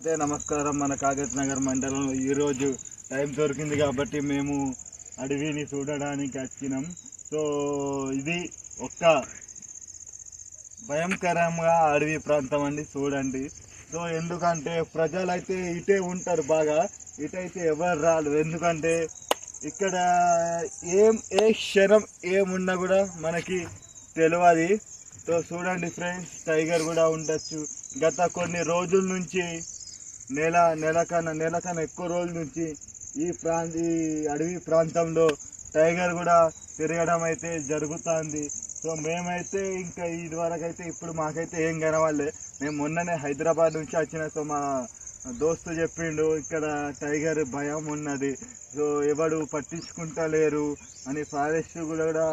అయితే నమస్కారం మన కాగజ్ నగర్ మండలంలో ఈరోజు టైం దొరికింది కాబట్టి మేము అడవిని చూడడానికి వచ్చినాం. సో ఇది ఒక్క భయంకరంగా అడవి ప్రాంతం అండి చూడండి. సో ఎందుకంటే ప్రజలు అయితే ఇటే ఉంటారు బాగా ఇటైతే ఎవరు రాదు ఎందుకంటే ఇక్కడ ఏం ఏ క్షణం ఏమున్నా కూడా మనకి తెలియదు సో చూడండి ఫ్రెండ్స్ టైగర్ కూడా ఉండొచ్చు. గత కొన్ని రోజుల నుంచి నెల నెల కన్నా నెల కన్నా ఎక్కువ రోజుల నుంచి ఈ ప్రాంత ఈ అడవి ప్రాంతంలో టైగర్ కూడా తిరగడం అయితే జరుగుతుంది. సో మేమైతే ఇంకా ఇది వరకు అయితే ఇప్పుడు మాకైతే ఏం కనవాలే మేము మొన్ననే హైదరాబాద్ నుంచి వచ్చిన సో మా దోస్తు చెప్పిండు ఇక్కడ టైగర్ భయం ఉన్నది. సో ఎవడు పట్టించుకుంటలేరు అని ఫారెస్ట్ కూడా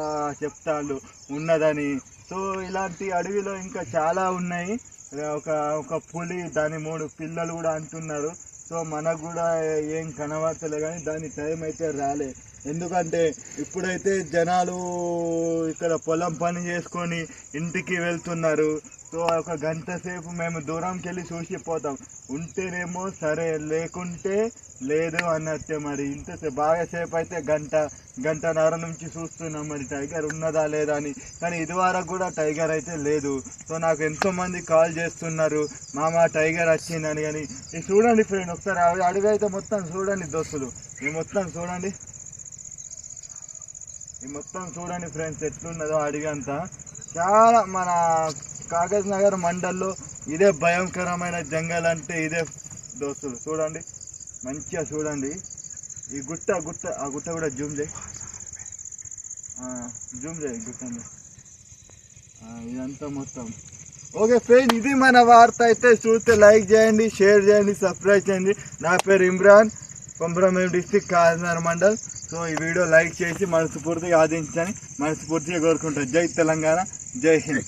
చెప్తాళ్ళు ఉన్నదని. సో ఇలాంటి అడవిలో ఇంకా చాలా ఉన్నాయి. ఒక ఒక పులి దాని మూడు పిల్లలు కూడా అంటున్నారు. సో మనకు కూడా ఏం కనబడతలే కానీ దాని టైం అయితే రాలే. ఎందుకంటే ఇప్పుడైతే జనాలు ఇక్కడ పొలం పని చేసుకొని ఇంటికి వెళ్తున్నారు. సో ఒక గంట సేపు మేము దూరంకి వెళ్ళి చూసిపోతాం ఉంటేనేమో సరే లేకుంటే లేదు అన్నట్టే మరి. ఇంత బాగా సేపు అయితే గంట గంటన్నర నుంచి చూస్తున్నాం మరి. టైగర్ ఉన్నదా లేదా అని. కానీ ఇదివరకు కూడా టైగర్ అయితే లేదు. సో నాకు ఎంతోమంది కాల్ చేస్తున్నారు. మామ టైగర్ వచ్చిందని. కానీ ఇది చూడండి ఫ్రెండ్ ఒకసారి అడవి- అయితే మొత్తం చూడండి దోస్తులు. మొత్తం చూడండి. ఇది మొత్తం చూడండి ఫ్రెండ్స్ ఎట్లున్నదో అడవి అంతా చాలా మన కాగజ్ నగర్ మండల్లో ఇదే భయంకరమైన జంగల్ అంటే ఇదే దోస్తులు చూడండి మంచిగా చూడండి. ఈ గుట్ట గుట్ట ఆ గుట్ట కూడా జూమ్ చేయి. జూమ్ చేయి గుట్టండి ఇదంతా మొత్తం. ఓకే ఫ్రెండ్ ఇది మన వార్త అయితే చూస్తే లైక్ చేయండి షేర్ చేయండి సబ్స్క్రైబ్ చేయండి. నా పేరు ఇమ్రాన్ కొమరంభీం డిస్టిక్ కాకినాడ మండల్. సో ఈ వీడియో లైక్ చేసి మనస్ఫూర్తిగా ఆదించని మనస్ఫూర్తిగా కోరుకుంటారు జై తెలంగాణ జై హింద్.